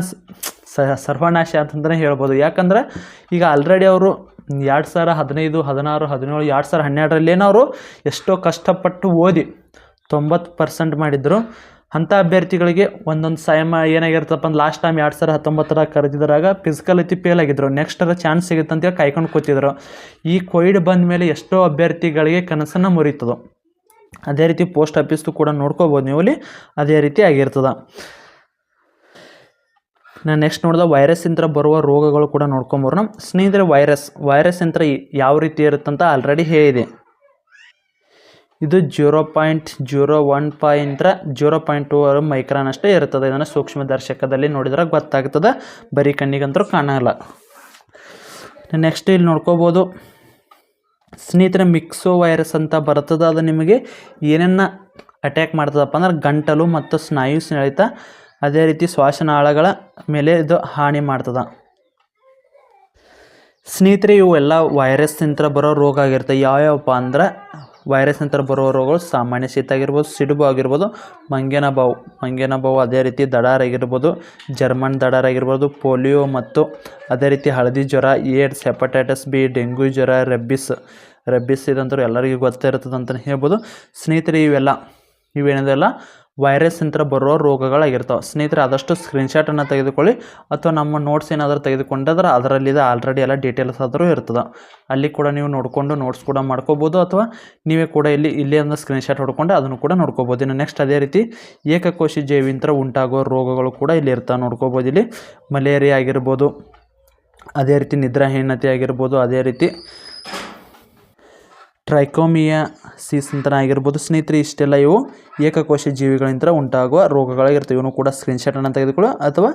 ಸರ್ವನಾಶ ಅಂತಂದ್ರೆ ಹೇಳ್ಬೋದು. ಯಾಕಂದ್ರೆ ಈಗ ಆಲ್ರೆಡಿ ಅವರು ಎರಡು ಸಾವಿರ ಹದಿನೈದು, ಹದಿನಾರು, ಹದಿನೇಳು, ಎರಡು ಸಾವಿರ ಹನ್ನೆರಡರಲ್ಲೇನೋ ಅವರು ಎಷ್ಟೋ ಕಷ್ಟಪಟ್ಟು ಓದಿ ತೊಂಬತ್ತು ಪರ್ಸೆಂಟ್ ಮಾಡಿದ್ರು. ಅಂಥ ಅಭ್ಯರ್ಥಿಗಳಿಗೆ ಒಂದೊಂದು ಸಾಯಮ ಏನಾಗಿರ್ತಪ್ಪ ಅಂದ್ರೆ ಲಾಸ್ಟ್ ಟೈಮ್ ಎರಡು ಸಾವಿರ ಹತ್ತೊಂಬತ್ತರ ಕರೆದಿದ್ರಾಗ ಫಿಸಿಕಲ್ ಐತಿ ಫೇಲ್ ಆಗಿದ್ರು. ನೆಕ್ಸ್ಟ್ ಚಾನ್ಸ್ ಸಿಗುತ್ತೆ ಅಂತೇಳಿ ಕಾಯ್ಕೊಂಡು ಕೂತಿದ್ರು. ಈ ಕೋವಿಡ್ ಬಂದ ಮೇಲೆ ಎಷ್ಟೋ ಅಭ್ಯರ್ಥಿಗಳಿಗೆ ಕನಸನ್ನು ಮುರಿತದೋ. ಅದೇ ರೀತಿ ಪೋಸ್ಟ್ ಆಫೀಸ್ದು ಕೂಡ ನೋಡ್ಕೋಬೋದು ನೀವು ಅಲ್ಲಿ. ಅದೇ ರೀತಿ ಆಗಿರ್ತದೆ. ನಾನು ನೆಕ್ಸ್ಟ್ ನೋಡಿದ ವೈರಸ್ಸಿಂದ ಬರುವ ರೋಗಗಳು ಕೂಡ ನೋಡ್ಕೊಂಬರೋಣ ಸ್ನೇಹಿತರೆ ವೈರಸ್ ವೈರಸ್ ಇಂತ್ರ ಯಾವ ರೀತಿ ಇರುತ್ತಂತ ಆಲ್ರೆಡಿ ಹೇಳಿದೆ. ಇದು zero point zero one point zero point two micron ಅಷ್ಟೇ ಇರ್ತದೆ ಇದನ್ನು ಸೂಕ್ಷ್ಮದರ್ಶಕದಲ್ಲಿ ನೋಡಿದ್ರೆ ಗೊತ್ತಾಗ್ತದೆ. ಬರೀ ಕಣ್ಣಿಗಂತೂ ಕಾಣಲ್ಲ. ನೆಕ್ಸ್ಟ್ ಇಲ್ಲಿ ನೋಡ್ಕೋಬೋದು. ಸ್ನೇಹಿತರೆ, ಮಿಕ್ಸೋ ವೈರಸ್ ಅಂತ ಬರ್ತದೆ ಅದು ನಿಮಗೆ. ಏನನ್ನ ಅಟ್ಯಾಕ್ ಮಾಡ್ತದಪ್ಪ ಅಂದ್ರೆ ಗಂಟಲು ಮತ್ತು ಸ್ನಾಯು ಸೆಳೆತ. ಅದೇ ರೀತಿ ಶ್ವಾಸನಾಳಗಳ ಮೇಲೆ ಇದು ಹಾನಿ ಮಾಡ್ತದೆ. ಸ್ನೇಹಿತರೆ, ಇವೆಲ್ಲ ವೈರಸ್ನಿಂದ ಬರೋ ರೋಗ ಆಗಿರ್ತವೆ ಯಾವ್ಯಾವಪ್ಪ ಅಂದ್ರೆ ನಂತರ ಬರೋ ರೋಗಗಳು ಸಾಮಾನ್ಯ ಶೀತ ಆಗಿರ್ಬೋದು, ಸಿಡುಬು ಆಗಿರ್ಬೋದು, ಮಂಗೇನ ಬಾವು ಮಂಗೇನ ಬಾವು ಅದೇ ರೀತಿ ದಡಾರ್ ಆಗಿರ್ಬೋದು ಜರ್ಮನ್ ದಡಾರ್ ಆಗಿರ್ಬೋದು, ಪೋಲಿಯೋ ಮತ್ತು ಅದೇ ರೀತಿ ಹಳದಿ ಜ್ವರ ಏಡ್ಸ್ ಹೆಪಟೈಟಿಸ್ ಬಿ ಡೆಂಗ್ಯೂ ಜ್ವರ ರೆಬ್ಬಿಸ್ ರೆಬ್ಬಿಸ್ ಇದಂತರೂ ಎಲ್ಲರಿಗೂ ಗೊತ್ತಿರ್ತದೆ ಅಂತಲೇ ಹೇಳ್ಬೋದು. ಸ್ನೇಹಿತರೆ, ಇವೆಲ್ಲ ಇವೇನಿದೆಲ್ಲ ವೈರಸ್ ಇಂತ ಬರೋ ರೋಗಗಳಾಗಿರ್ತಾವೆ. ಸ್ನೇಹಿತರೆ, ಆದಷ್ಟು ಸ್ಕ್ರೀನ್ಶಾಟನ್ನು ತೆಗೆದುಕೊಳ್ಳಿ, ಅಥವಾ ನಮ್ಮ ನೋಟ್ಸ್ ಏನಾದರೂ ತೆಗೆದುಕೊಂಡಾದ್ರೆ ಅದರಲ್ಲಿದೆ ಆಲ್ರೆಡಿ ಎಲ್ಲ ಡೀಟೇಲ್ಸ್ ಆದರೂ ಇರ್ತದೆ. ಅಲ್ಲಿ ಕೂಡ ನೀವು ನೋಡಿಕೊಂಡು ನೋಟ್ಸ್ ಕೂಡ ಮಾಡ್ಕೋಬೋದು, ಅಥವಾ ನೀವೇ ಕೂಡ ಇಲ್ಲಿ, ಇಲ್ಲೇ ಒಂದು ಸ್ಕ್ರೀನ್ಶಾಟ್ ಹೊಡ್ಕೊಂಡು ಅದನ್ನು ಕೂಡ ನೋಡ್ಕೋಬೋದು. ಇನ್ನು ನೆಕ್ಸ್ಟ್ ಅದೇ ರೀತಿ ಏಕಕೋಶಿ ಜೈವಿಂತರ ಉಂಟಾಗೋ ರೋಗಗಳು ಕೂಡ ಇಲ್ಲಿ ಇರ್ತಾವೆ. ನೋಡ್ಕೋಬೋದು ಇಲ್ಲಿ. ಮಲೇರಿಯಾ ಆಗಿರ್ಬೋದು, ಅದೇ ರೀತಿ ನಿದ್ರಾಹೀನತೆ ಆಗಿರ್ಬೋದು, ಅದೇ ರೀತಿ ಟ್ರೈಕೋಮಿಯಾ ಸೀಸ್ ಅಂತ ಆಗಿರ್ಬೋದು ಸ್ನೇಹಿತರೆ, ಇಷ್ಟೆಲ್ಲ ಇವು ಏಕಕೋಶ ಜೀವಿಗಳಿಂದ ಉಂಟಾಗುವ ರೋಗಗಳಾಗಿರ್ತವೆ. ಇವನು ಕೂಡ ಸ್ಕ್ರೀನ್ಶಾಟನ್ನು ತೆಗೆದುಕೊಳ್ಳೋ ಅಥವಾ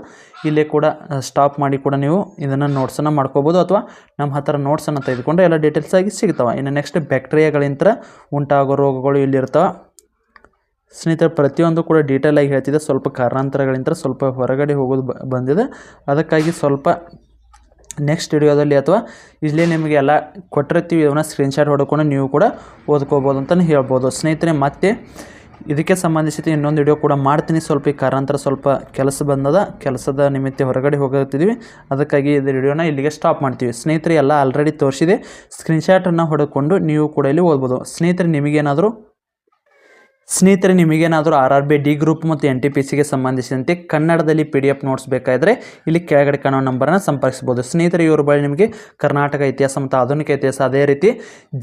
ಇಲ್ಲೇ ಕೂಡ ಸ್ಟಾಪ್ ಮಾಡಿ ಕೂಡ ನೀವು ಇದನ್ನು ನೋಟ್ಸನ್ನು ಮಾಡ್ಕೋಬೋದು ಅಥವಾ ನಮ್ಮ ಹತ್ತಿರ ನೋಟ್ಸನ್ನು ತೆಗೆದುಕೊಂಡು ಎಲ್ಲ ಡೀಟೇಲ್ಸ್ ಆಗಿ ಸಿಗ್ತಾವೆ. ಇನ್ನು ನೆಕ್ಸ್ಟ್ ಬ್ಯಾಕ್ಟೀರಿಯಾಗಳಿಂದ ಉಂಟಾಗೋ ರೋಗಗಳು ಇಲ್ಲಿರ್ತಾವೆ ಸ್ನೇಹಿತರೆ, ಪ್ರತಿಯೊಂದು ಕೂಡ ಡೀಟೇಲಾಗಿ ಹೇಳ್ತಿದ್ದೆ ಸ್ವಲ್ಪ ಕಾರಣಾಂತರಗಳಿಂದ ಸ್ವಲ್ಪ ಹೊರಗಡೆ ಹೋಗೋದು ಬಂದಿದೆ. ಅದಕ್ಕಾಗಿ ಸ್ವಲ್ಪ ನೆಕ್ಸ್ಟ್ ವಿಡಿಯೋದಲ್ಲಿ ಅಥವಾ ಇಲ್ಲಿ ನಿಮಗೆ ಎಲ್ಲ ಕೊಟ್ಟಿರ್ತೀವಿ ಇವನ್ನ ಸ್ಕ್ರೀನ್ಶಾಟ್ ಹೊಡ್ಕೊಂಡು ನೀವು ಕೂಡ ಓದ್ಕೋಬೋದು ಅಂತಲೇ ಹೇಳ್ಬೋದು. ಸ್ನೇಹಿತರೆ, ಮತ್ತೆ ಇದಕ್ಕೆ ಸಂಬಂಧಿಸಿದ ಇನ್ನೊಂದು ವಿಡಿಯೋ ಕೂಡ ಮಾಡ್ತೀನಿ. ಸ್ವಲ್ಪ ಈ ಕಾರಣಾಂತರ ಸ್ವಲ್ಪ ಕೆಲಸ ಬಂದದ, ಕೆಲಸದ ನಿಮಿತ್ತ ಹೊರಗಡೆ ಹೋಗುತ್ತಿದ್ದೀವಿ ಅದಕ್ಕಾಗಿ ಇದು ವಿಡಿಯೋನ ಇಲ್ಲಿಗೆ ಸ್ಟಾಪ್ ಮಾಡ್ತೀವಿ. ಸ್ನೇಹಿತರೆ, ಎಲ್ಲ ಆಲ್ರೆಡಿ ತೋರಿಸಿದೆ. ಸ್ಕ್ರೀನ್ಶಾಟನ್ನು ಹೊಡ್ಕೊಂಡು ನೀವು ಕೂಡ ಇಲ್ಲಿ ಓದ್ಬೋದು. ಸ್ನೇಹಿತರೆ, ನಿಮಗೇನಾದರೂ ಸ್ನೇಹಿತರೆ, ನಿಮಗೇನಾದರೂ R R B D group ಮತ್ತು ಎನ್ ಟಿ ಪಿ ಸಿಗೆ ಸಂಬಂಧಿಸಿದಂತೆ ಕನ್ನಡದಲ್ಲಿ ಪಿ ಡಿ ಎಫ್ ನೋಟ್ಸ್ ಬೇಕಾದರೆ ಇಲ್ಲಿ ಕೆಳಗಡೆ ಕಾಣೋ ನಂಬರನ್ನು ಸಂಪರ್ಕಿಸ್ಬೋದು ಸ್ನೇಹಿತರೆ, ಇವರು ಬಳಿ ನಿಮಗೆ ಕರ್ನಾಟಕ ಇತಿಹಾಸ ಮತ್ತು ಆಧುನಿಕ ಇತಿಹಾಸ ಅದೇ ರೀತಿ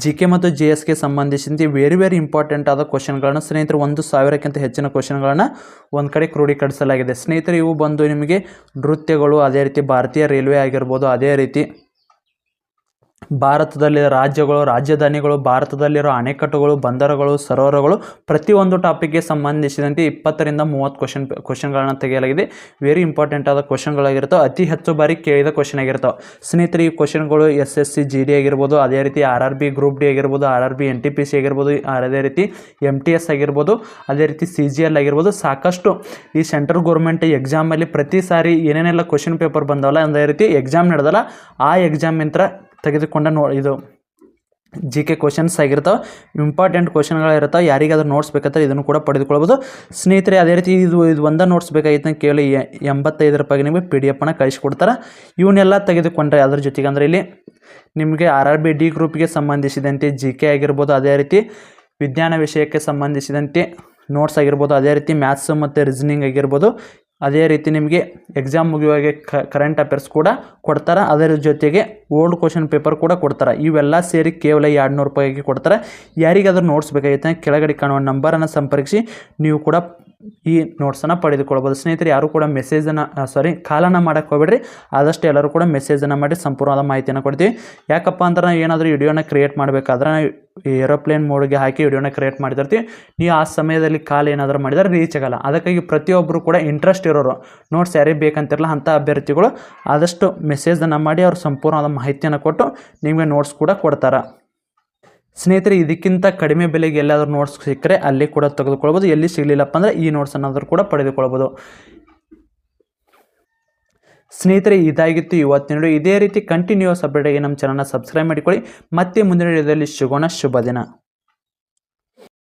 ಜಿ ಕೆ ಮತ್ತು ಜಿ ಎಸ್ಗೆ ಸಂಬಂಧಿಸಿದಂತೆ ವೆರಿ ವೆರಿ ಇಂಪಾರ್ಟೆಂಟ್ ಆದ ಕ್ವಶನ್ಗಳನ್ನು ಸ್ನೇಹಿತರು, ಒಂದು ಸಾವಿರಕ್ಕಿಂತ ಹೆಚ್ಚಿನ ಕ್ವಶನ್ಗಳನ್ನು ಒಂದು ಕಡೆ ಕ್ರೋಢೀಕರಿಸಲಾಗಿದೆ. ಸ್ನೇಹಿತರೆ, ಇವು ಬಂದು ನಿಮಗೆ ನೃತ್ಯಗಳು, ಅದೇ ರೀತಿ ಭಾರತೀಯ ರೈಲ್ವೆ ಆಗಿರ್ಬೋದು, ಅದೇ ರೀತಿ ಭಾರತದಲ್ಲಿ ರಾಜ್ಯಗಳು, ರಾಜಧಾನಿಗಳು, ಭಾರತದಲ್ಲಿರೋ ಅಣೆಕಟ್ಟುಗಳು, ಬಂದರುಗಳು, ಸರೋವರಗಳು ಪ್ರತಿಯೊಂದು ಟಾಪಿಕ್ಗೆ ಸಂಬಂಧಿಸಿದಂತೆ ಇಪ್ಪತ್ತರಿಂದ ಮೂವತ್ತು ಕ್ವಶನ್ ಕ್ವಶನ್ಗಳನ್ನ ತೆಗೆಯಲಾಗಿದೆ. ವೆರಿ ಇಂಪಾರ್ಟೆಂಟ್ ಆದ ಕ್ವಶನ್ಗಳಾಗಿರ್ತವೆ ಅತಿ ಹೆಚ್ಚು ಬಾರಿ ಕೇಳಿದ ಕ್ವಶನ್ ಆಗಿರ್ತವೆ. ಸ್ನೇಹಿತರೆ, ಈ ಕ್ವಶನ್ಗಳು S S C G D ಆಗಿರ್ಬೋದು, ಅದೇ ರೀತಿ R R B group D ಆಗಿರ್ಬೋದು R R B N T P C ಆಗಿರ್ಬೋದು, ಅದೇ ರೀತಿ ಎಂ ಟಿ ಎಸ್ ಆಗಿರ್ಬೋದು, ಅದೇ ರೀತಿ ಸಿ ಜಿ ಎಲ್ ಆಗಿರ್ಬೋದು, ಸಾಕಷ್ಟು ಈ ಸೆಂಟ್ರಲ್ ಗೌರ್ಮೆಂಟ್ ಎಕ್ಸಾಮಲ್ಲಿ ಪ್ರತಿ ಸಾರಿ ಏನೇನೆಲ್ಲ ಕ್ವಶನ್ ಪೇಪರ್ ಬಂದವಲ್ಲ, ಅದೇ ರೀತಿ ಎಕ್ಸಾಮ್ ನಡೆದಲ್ಲ, ಆ ಎಕ್ಸಾಮ್ ಯಂತ್ರ ತೆಗೆದುಕೊಂಡ ನೋ ಇದು ಜಿ ಕೆ ಕ್ವಶನ್ಸ್ ಆಗಿರ್ತಾವೆ ಇಂಪಾರ್ಟೆಂಟ್ ಕ್ವಶನ್ಗಳಿರ್ತಾವೆ ಯಾರಿಗಾದ್ರೂ ನೋಟ್ಸ್ ಬೇಕಾದ್ರೆ ಇದನ್ನು ಕೂಡ ಪಡೆದುಕೊಳ್ಬೋದು. ಸ್ನೇಹಿತರೆ, ಅದೇ ರೀತಿ ಇದು ಇದು ಒಂದೇ ನೋಟ್ಸ್ ಬೇಕಾಗಿತ್ತು ಕೇಳಿ ಎಂಬತ್ತೈದು ರೂಪಾಯಿಗೆ ನಿಮಗೆ ಪಿ ಡಿ ಎಫನ್ನು ಕಳಿಸ್ಕೊಡ್ತಾರೆ. ಇವನ್ನೆಲ್ಲ ತೆಗೆದುಕೊಂಡ್ರೆ ಅದ್ರ ಜೊತೆಗೆ ಅಂದರೆ ಇಲ್ಲಿ ನಿಮಗೆ ಆರ್ ಆರ್ ಬಿ ಡಿ ಗ್ರೂಪ್ಗೆ ಸಂಬಂಧಿಸಿದಂತೆ ಜಿ ಕೆ ಆಗಿರ್ಬೋದು, ಅದೇ ರೀತಿ ವಿಜ್ಞಾನ ವಿಷಯಕ್ಕೆ ಸಂಬಂಧಿಸಿದಂತೆ ನೋಟ್ಸ್ ಆಗಿರ್ಬೋದು, ಅದೇ ರೀತಿ ಮ್ಯಾಥ್ಸ್ ಮತ್ತು ರೀಸನಿಂಗ್ ಆಗಿರ್ಬೋದು, ಅದೇ ರೀತಿ ನಿಮಗೆ ಎಕ್ಸಾಮ್ ಮುಗಿಯುವಾಗೆ ಕರೆಂಟ್ ಅಫೇರ್ಸ್ ಕೂಡ ಕೊಡ್ತಾರೆ. ಅದರ ಜೊತೆಗೆ ಓಲ್ಡ್ ಕ್ವಶನ್ ಪೇಪರ್ ಕೂಡ ಕೊಡ್ತಾರೆ. ಇವೆಲ್ಲ ಸೇರಿ ಕೇವಲ ಎರಡು ನೂರು ರೂಪಾಯಿಗೆ ಕೊಡ್ತಾರೆ. ಯಾರಿಗಾದ್ರೂ ನೋಟ್ಸ್ ಬೇಕಾಗಿತ್ತು ಕೆಳಗಡೆ ಕಾಣುವ ನಂಬರನ್ನು ಸಂಪರ್ಕಿಸಿ ನೀವು ಕೂಡ ಈ ನೋಟ್ಸನ್ನು ಪಡೆದುಕೊಳ್ಬೋದು. ಸ್ನೇಹಿತರೆ, ಯಾರು ಕೂಡ ಮೆಸೇಜನ್ನು ಸಾರಿ ಕಾಲನ್ನು ಮಾಡೋಕ್ಕೆ ಹೋಗ್ಬೇಡ್ರಿ. ಆದಷ್ಟು ಎಲ್ಲರೂ ಕೂಡ ಮೆಸೇಜನ್ನು ಮಾಡಿ ಸಂಪೂರ್ಣವಾದ ಮಾಹಿತಿಯನ್ನು ಕೊಡ್ತೀವಿ. ಯಾಕಪ್ಪ ಅಂದ್ರೆ ಏನಾದರೂ ವಿಡಿಯೋನ ಕ್ರಿಯೇಟ್ ಮಾಡಬೇಕಾದ್ರೆ ಏರೋಪ್ಲೇನ್ ಮೋಡ್ಗೆ ಹಾಕಿ ವಿಡಿಯೋನ ಕ್ರಿಯೇಟ್ ಮಾಡಿರ್ತೀವಿ ನೀವು ಆ ಸಮಯದಲ್ಲಿ ಕಾಲ್ ಏನಾದರೂ ಮಾಡಿದರೆ ರೀಚ್ ಆಗಲ್ಲ. ಅದಕ್ಕಾಗಿ ಪ್ರತಿಯೊಬ್ಬರು ಕೂಡ ಇಂಟ್ರೆಸ್ಟ್ ಇರೋರು. ನೋಟ್ಸ್ ಯಾರಿಗೆ ಬೇಕಂತಿರಲ್ಲ ಅಂಥ ಅಭ್ಯರ್ಥಿಗಳು ಆದಷ್ಟು ಮೆಸೇಜನ್ನು ಮಾಡಿ ಅವ್ರು ಸಂಪೂರ್ಣವಾದ ಮಾಹಿತಿಯನ್ನು ಕೊಟ್ಟು ನಿಮಗೆ ನೋಟ್ಸ್ ಕೂಡ ಕೊಡ್ತಾರೆ. ಸ್ನೇಹಿತರೆ, ಇದಕ್ಕಿಂತ ಕಡಿಮೆ ಬೆಲೆಗೆ ಎಲ್ಲಾದರೂ ನೋಟ್ಸ್ ಸಿಕ್ಕರೆ ಅಲ್ಲಿ ಕೂಡ ತೆಗೆದುಕೊಳ್ಬೋದು. ಎಲ್ಲಿ ಸಿಗಲಿಲ್ಲಪ್ಪ ಅಂದರೆ ಈ ನೋಟ್ಸ್ ಅನ್ನೋದ್ರು ಕೂಡ ಪಡೆದುಕೊಳ್ಬೋದು. ಸ್ನೇಹಿತರೆ, ಇದಾಗಿತ್ತು ಇವತ್ತಿನ ಇದೇ ರೀತಿ ಕಂಟಿನ್ಯೂಸ್ ಅಪ್ಡೇಟ್ಗೆ ನಮ್ಮ ಚಾನಲ್ನ ಸಬ್ಸ್ಕ್ರೈಬ್ ಮಾಡಿಕೊಳ್ಳಿ. ಮತ್ತೆ ಮುಂದಿನ ವಿಡಿಯೋದಲ್ಲಿ ಸಿಗೋಣ. ಶುಭ ದಿನ.